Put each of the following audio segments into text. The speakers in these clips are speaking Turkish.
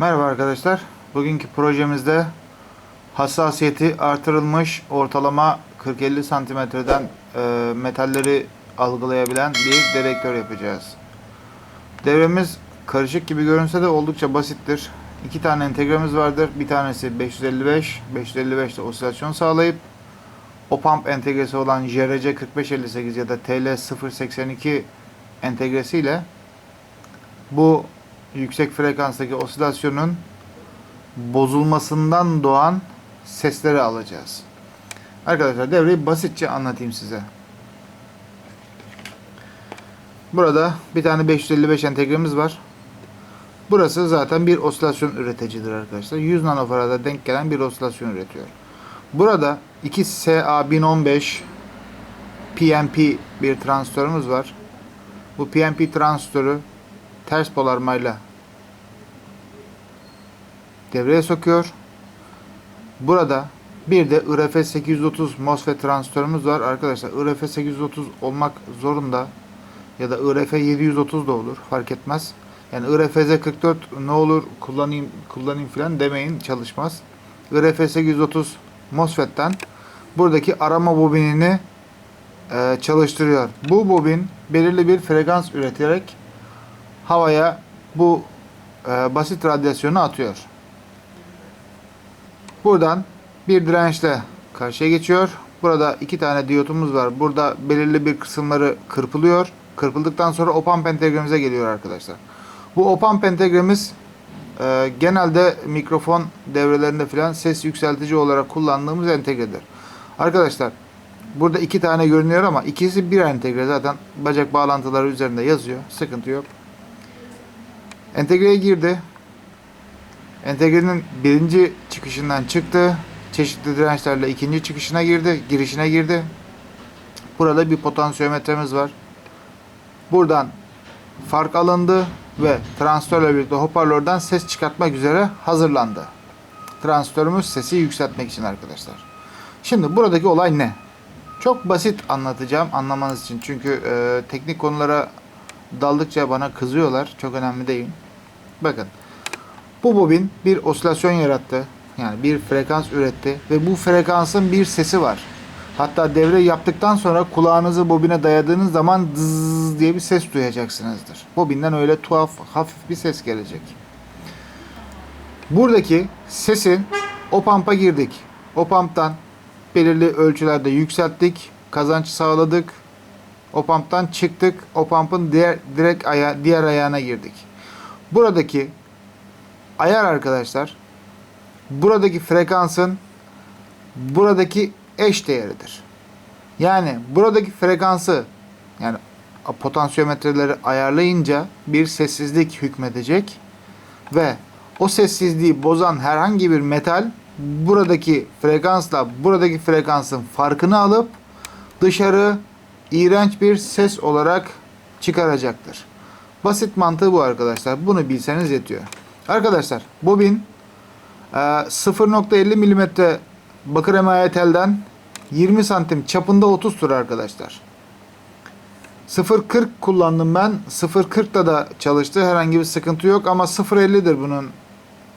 Merhaba arkadaşlar. Bugünkü projemizde hassasiyeti artırılmış ortalama 40-50 santimetreden e, metalleri algılayabilen bir dedektör yapacağız. Devremiz karışık gibi görünse de oldukça basittir. İki tane entegremiz vardır. Bir tanesi 555, 555'te osilasyon sağlayıp OPAMP entegresi olan JRC 4558 ya da TL082 entegresiyle bu yüksek frekanstaki osilasyonun bozulmasından doğan sesleri alacağız. Arkadaşlar devreyi basitçe anlatayım size. Burada bir tane 555 entegremiz var. Burası zaten bir osilasyon üreticidir arkadaşlar. 100 nanofarada denk gelen bir osilasyon üretiyor. Burada 2 SA1015 PNP bir transistörümüz var. Bu PNP transistörü ters polarmayla devreye sokuyor. Burada bir de IRF 830 MOSFET transistörümüz var. Arkadaşlar IRF 830 olmak zorunda ya da IRF 730 da olur. Fark etmez. Yani IRFZ 44 ne olur kullanayım kullanayım falan demeyin çalışmaz. IRF 830 MOSFET'ten buradaki arama bobinini e, çalıştırıyor. Bu bobin belirli bir frekans üreterek havaya bu e, basit radyasyonu atıyor. Buradan bir dirençle karşıya geçiyor. Burada iki tane diyotumuz var. Burada belirli bir kısımları kırpılıyor. Kırpıldıktan sonra OPAMP entegremize geliyor arkadaşlar. Bu OPAMP entegremiz e, genelde mikrofon devrelerinde filan ses yükseltici olarak kullandığımız entegredir. Arkadaşlar burada iki tane görünüyor ama ikisi bir entegre zaten bacak bağlantıları üzerinde yazıyor. Sıkıntı yok. Entegreye girdi. Entegrenin birinci çıkışından çıktı. Çeşitli dirençlerle ikinci çıkışına girdi. Girişine girdi. Burada bir potansiyometremiz var. Buradan fark alındı ve transistörle birlikte hoparlörden ses çıkartmak üzere hazırlandı. Transistörümüz sesi yükseltmek için arkadaşlar. Şimdi buradaki olay ne? Çok basit anlatacağım anlamanız için. Çünkü e, teknik konulara daldıkça bana kızıyorlar. Çok önemli değil. Bakın. Bu bobin bir osilasyon yarattı. Yani bir frekans üretti ve bu frekansın bir sesi var. Hatta devre yaptıktan sonra kulağınızı bobine dayadığınız zaman zzz diye bir ses duyacaksınızdır. Bobinden öyle tuhaf, hafif bir ses gelecek. Buradaki sesin o pampa girdik. O pamptan belirli ölçülerde yükselttik. Kazanç sağladık. O pamptan çıktık. O pampın diğer direkt aya, diğer ayağına girdik. Buradaki ayar arkadaşlar buradaki frekansın buradaki eş değeridir. Yani buradaki frekansı yani potansiyometreleri ayarlayınca bir sessizlik hükmedecek ve o sessizliği bozan herhangi bir metal buradaki frekansla buradaki frekansın farkını alıp dışarı iğrenç bir ses olarak çıkaracaktır. Basit mantığı bu arkadaşlar. Bunu bilseniz yetiyor. Arkadaşlar bobin 0.50 mm bakır emaye telden 20 santim çapında 30 tur arkadaşlar. 0.40 kullandım ben. 0.40'da da çalıştı. Herhangi bir sıkıntı yok ama 0.50'dir bunun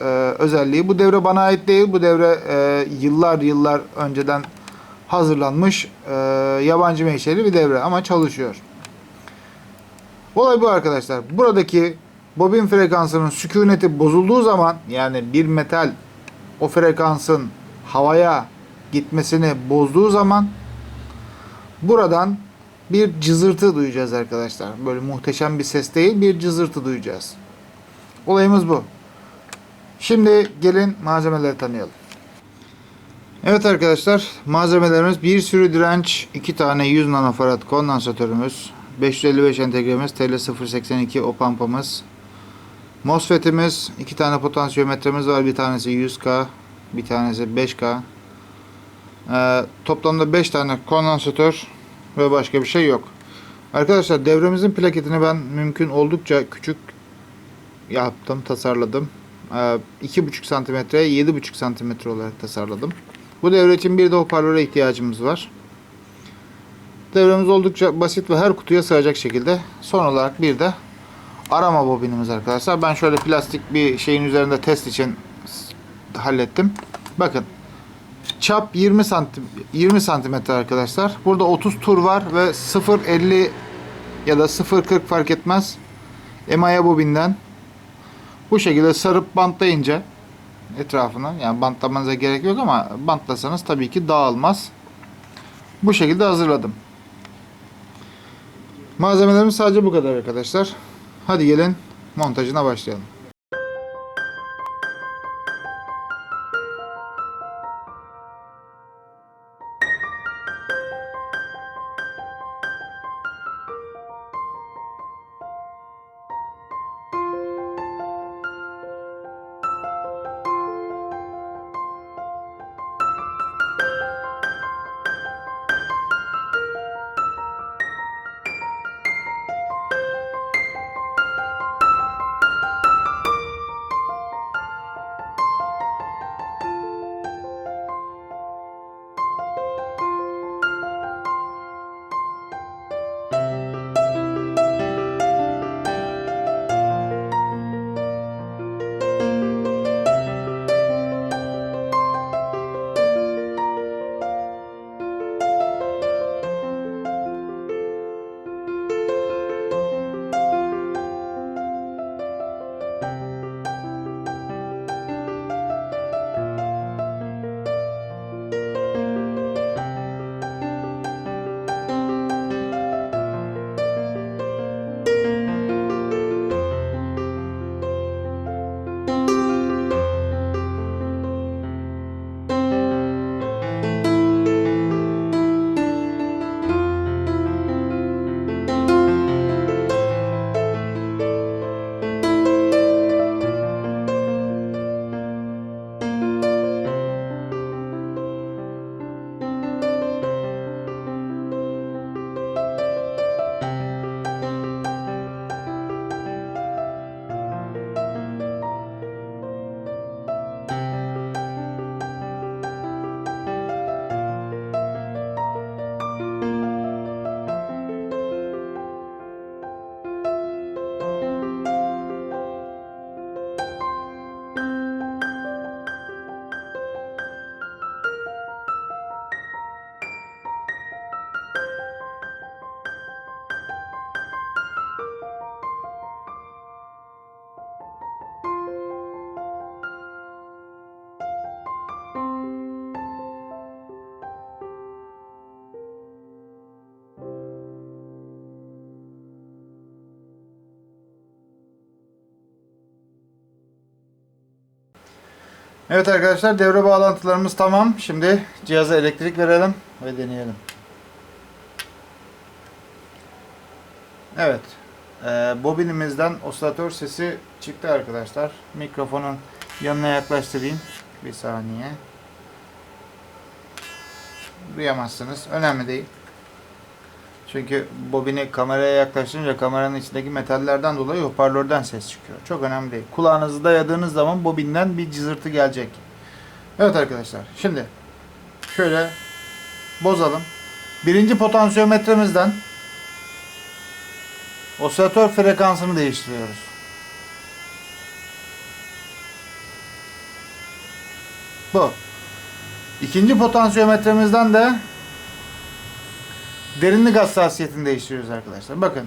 e, özelliği. Bu devre bana ait değil. Bu devre e, yıllar yıllar önceden hazırlanmış e, yabancı menşeli bir devre ama çalışıyor. Olay bu arkadaşlar. Buradaki bobin frekansının sükuneti bozulduğu zaman yani bir metal o frekansın havaya gitmesini bozduğu zaman buradan bir cızırtı duyacağız arkadaşlar. Böyle muhteşem bir ses değil bir cızırtı duyacağız. Olayımız bu. Şimdi gelin malzemeleri tanıyalım. Evet arkadaşlar malzemelerimiz bir sürü direnç, iki tane 100 nanofarad kondansatörümüz, 555 entegremiz, TL082 opampamız, MOSFET'imiz, iki tane potansiyometremiz var. Bir tanesi 100K, bir tanesi 5K. Ee, toplamda 5 tane kondansatör ve başka bir şey yok. Arkadaşlar devremizin plaketini ben mümkün oldukça küçük yaptım, tasarladım. Ee, 2,5 santimetre, 7,5 santimetre olarak tasarladım. Bu devre için bir de hoparlöre ihtiyacımız var. Devremiz oldukça basit ve her kutuya sığacak şekilde. Son olarak bir de arama bobinimiz arkadaşlar. Ben şöyle plastik bir şeyin üzerinde test için hallettim. Bakın. Çap 20 santim 20 santimetre arkadaşlar. Burada 30 tur var ve 0.50 ya da 0.40 fark etmez. Emaya bobinden bu şekilde sarıp bantlayınca etrafına yani bantlamanıza gerek yok ama bantlasanız tabii ki dağılmaz. Bu şekilde hazırladım. Malzemelerimiz sadece bu kadar arkadaşlar. Hadi gelin montajına başlayalım. Evet arkadaşlar devre bağlantılarımız tamam. Şimdi cihaza elektrik verelim ve deneyelim. Evet. Ee, bobinimizden osilatör sesi çıktı arkadaşlar. Mikrofonun yanına yaklaştırayım. Bir saniye. Duyamazsınız. Önemli değil. Çünkü bobini kameraya yaklaştırınca kameranın içindeki metallerden dolayı hoparlörden ses çıkıyor. Çok önemli değil. Kulağınızı dayadığınız zaman bobinden bir cızırtı gelecek. Evet arkadaşlar. Şimdi şöyle bozalım. Birinci potansiyometremizden osilatör frekansını değiştiriyoruz. Bu. İkinci potansiyometremizden de derinlik hassasiyetini değiştiriyoruz arkadaşlar. Bakın.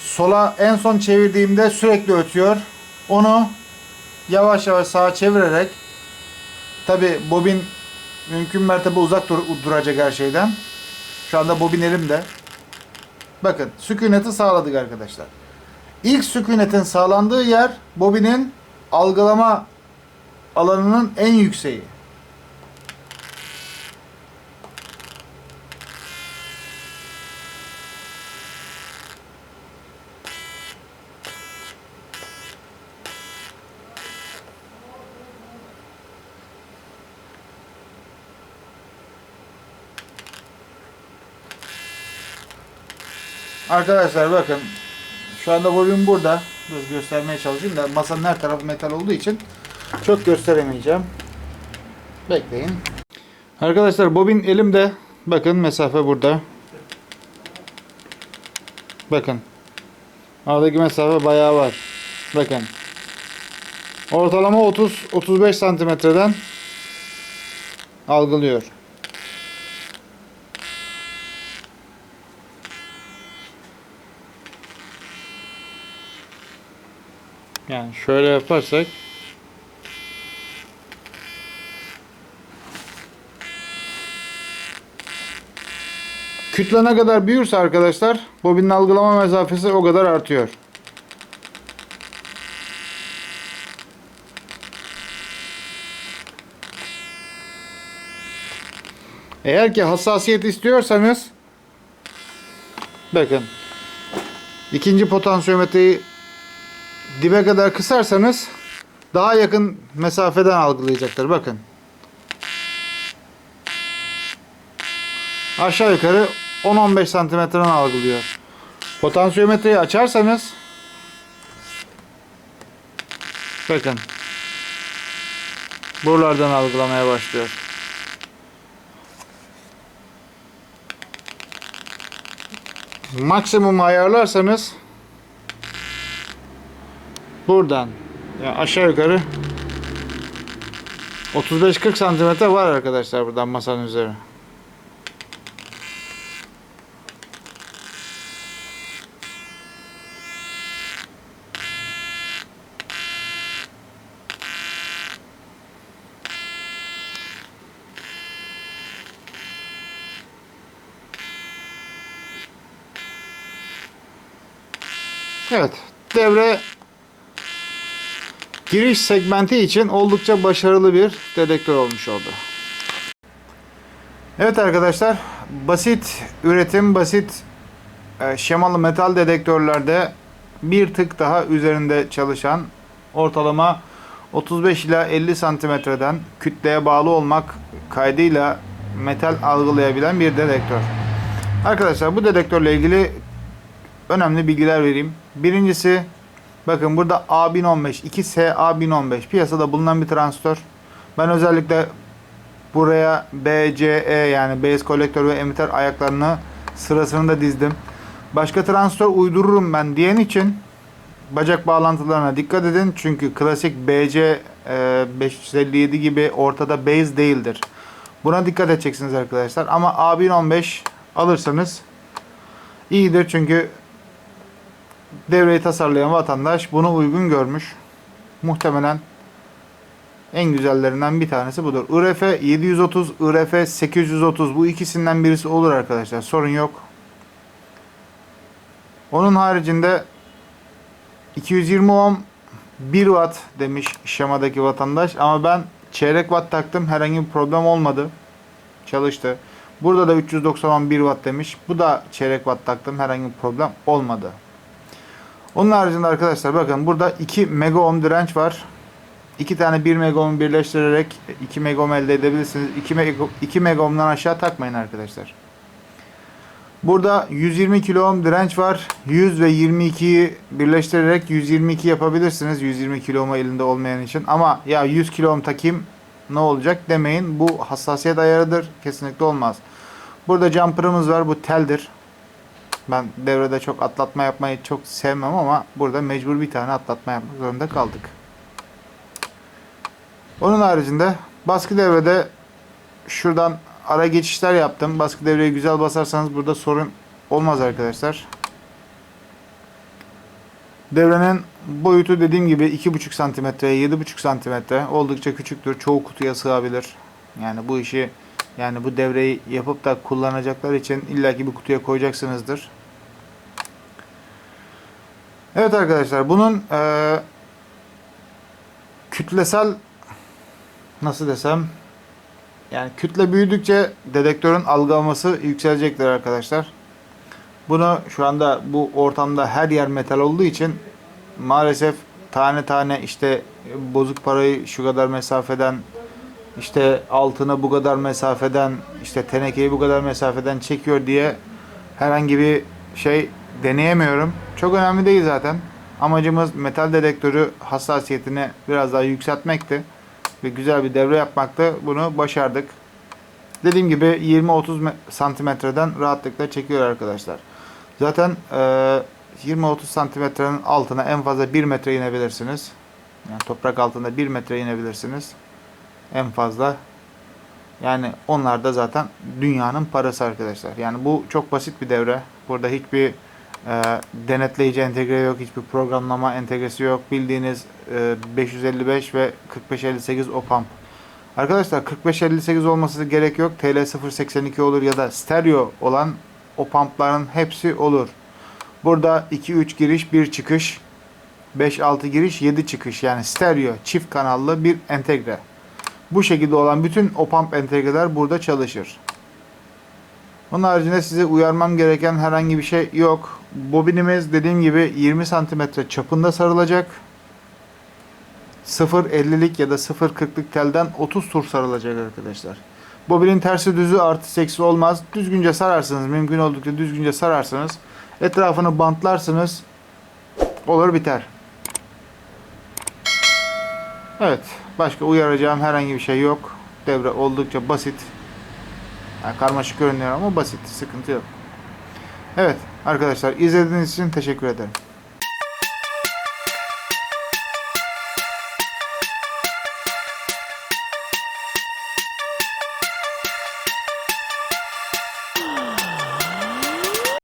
Sola en son çevirdiğimde sürekli ötüyor. Onu yavaş yavaş sağa çevirerek tabi bobin mümkün mertebe uzak dur- duracak her şeyden. Şu anda bobin elimde. Bakın sükuneti sağladık arkadaşlar. İlk sükunetin sağlandığı yer bobinin algılama alanının en yükseği. Arkadaşlar bakın şu anda bobin burada. Dur göstermeye çalışayım da masanın her tarafı metal olduğu için çok gösteremeyeceğim. Bekleyin. Arkadaşlar bobin elimde. Bakın mesafe burada. Bakın. Aradaki mesafe bayağı var. Bakın. Ortalama 30-35 santimetreden algılıyor. Yani şöyle yaparsak Kütle ne kadar büyürse arkadaşlar bobinin algılama mesafesi o kadar artıyor. Eğer ki hassasiyet istiyorsanız bakın ikinci potansiyometreyi dibe kadar kısarsanız daha yakın mesafeden algılayacaktır. Bakın. Aşağı yukarı 10-15 santimetreden algılıyor. Potansiyometreyi açarsanız bakın buralardan algılamaya başlıyor. Maksimum ayarlarsanız buradan ya aşağı yukarı 35-40 santimetre var arkadaşlar buradan masanın üzeri. Evet. Devre giriş segmenti için oldukça başarılı bir dedektör olmuş oldu. Evet arkadaşlar. Basit üretim, basit e, şemalı metal dedektörlerde bir tık daha üzerinde çalışan ortalama 35 ila 50 santimetreden kütleye bağlı olmak kaydıyla metal algılayabilen bir dedektör. Arkadaşlar bu dedektörle ilgili önemli bilgiler vereyim. Birincisi bakın burada A1015 2S A1015 piyasada bulunan bir transistör. Ben özellikle buraya BCE yani base kolektör ve emitter ayaklarını sırasını da dizdim. Başka transistör uydururum ben diyen için bacak bağlantılarına dikkat edin. Çünkü klasik BC e, 557 gibi ortada base değildir. Buna dikkat edeceksiniz arkadaşlar. Ama A1015 alırsanız iyidir çünkü devreyi tasarlayan vatandaş bunu uygun görmüş. Muhtemelen en güzellerinden bir tanesi budur. IRF 730, IRF 830 bu ikisinden birisi olur arkadaşlar. Sorun yok. Onun haricinde 220 ohm 1 watt demiş şemadaki vatandaş ama ben çeyrek watt taktım herhangi bir problem olmadı. Çalıştı. Burada da 390 ohm 1 watt demiş. Bu da çeyrek watt taktım herhangi bir problem olmadı. Onun haricinde arkadaşlar bakın burada 2 mega ohm direnç var. 2 tane 1 mega ohm birleştirerek 2 mega ohm elde edebilirsiniz. 2 mega, 2 mega ohm'dan aşağı takmayın arkadaşlar. Burada 120 kilo ohm direnç var. 100 ve 22'yi birleştirerek 122 yapabilirsiniz. 120 kilo ohm elinde olmayan için. Ama ya 100 kilo ohm takayım ne olacak demeyin. Bu hassasiyet ayarıdır. Kesinlikle olmaz. Burada jumper'ımız var. Bu teldir. Ben devrede çok atlatma yapmayı çok sevmem ama burada mecbur bir tane atlatma yapmak zorunda kaldık. Onun haricinde baskı devrede şuradan ara geçişler yaptım. Baskı devreye güzel basarsanız burada sorun olmaz arkadaşlar. Devrenin boyutu dediğim gibi 2,5 santimetreye 7,5 santimetre oldukça küçüktür. Çoğu kutuya sığabilir. Yani bu işi yani bu devreyi yapıp da kullanacaklar için illaki bir kutuya koyacaksınızdır. Evet arkadaşlar bunun e, kütlesel nasıl desem yani kütle büyüdükçe dedektörün algılaması yükselecektir arkadaşlar. Bunu şu anda bu ortamda her yer metal olduğu için maalesef tane tane işte bozuk parayı şu kadar mesafeden işte altını bu kadar mesafeden işte tenekeyi bu kadar mesafeden çekiyor diye herhangi bir şey deneyemiyorum. Çok önemli değil zaten. Amacımız metal dedektörü hassasiyetini biraz daha yükseltmekti. Ve güzel bir devre yapmaktı. Bunu başardık. Dediğim gibi 20-30 santimetreden rahatlıkla çekiyor arkadaşlar. Zaten e, 20-30 santimetrenin altına en fazla 1 metre inebilirsiniz. Yani toprak altında 1 metre inebilirsiniz. En fazla. Yani onlar da zaten dünyanın parası arkadaşlar. Yani bu çok basit bir devre. Burada hiçbir e, denetleyici entegre yok. Hiçbir programlama entegresi yok. Bildiğiniz e, 555 ve 4558 OPAMP. Arkadaşlar 4558 olması gerek yok. TL082 olur ya da stereo olan OPAMP'ların hepsi olur. Burada 2-3 giriş, 1 çıkış, 5-6 giriş, 7 çıkış yani stereo çift kanallı bir entegre. Bu şekilde olan bütün OPAMP entegreler burada çalışır. Onun haricinde size uyarmam gereken herhangi bir şey yok. Bobinimiz dediğim gibi 20 cm çapında sarılacak. 0.50'lik ya da 0.40'lık telden 30 tur sarılacak arkadaşlar. Bobinin tersi düzü artı seksi olmaz. Düzgünce sararsınız. Mümkün oldukça düzgünce sararsanız. Etrafını bantlarsınız. Olur biter. Evet. Başka uyaracağım herhangi bir şey yok. Devre oldukça basit. Yani karmaşık görünüyor ama basit. Sıkıntı yok. Evet arkadaşlar izlediğiniz için teşekkür ederim.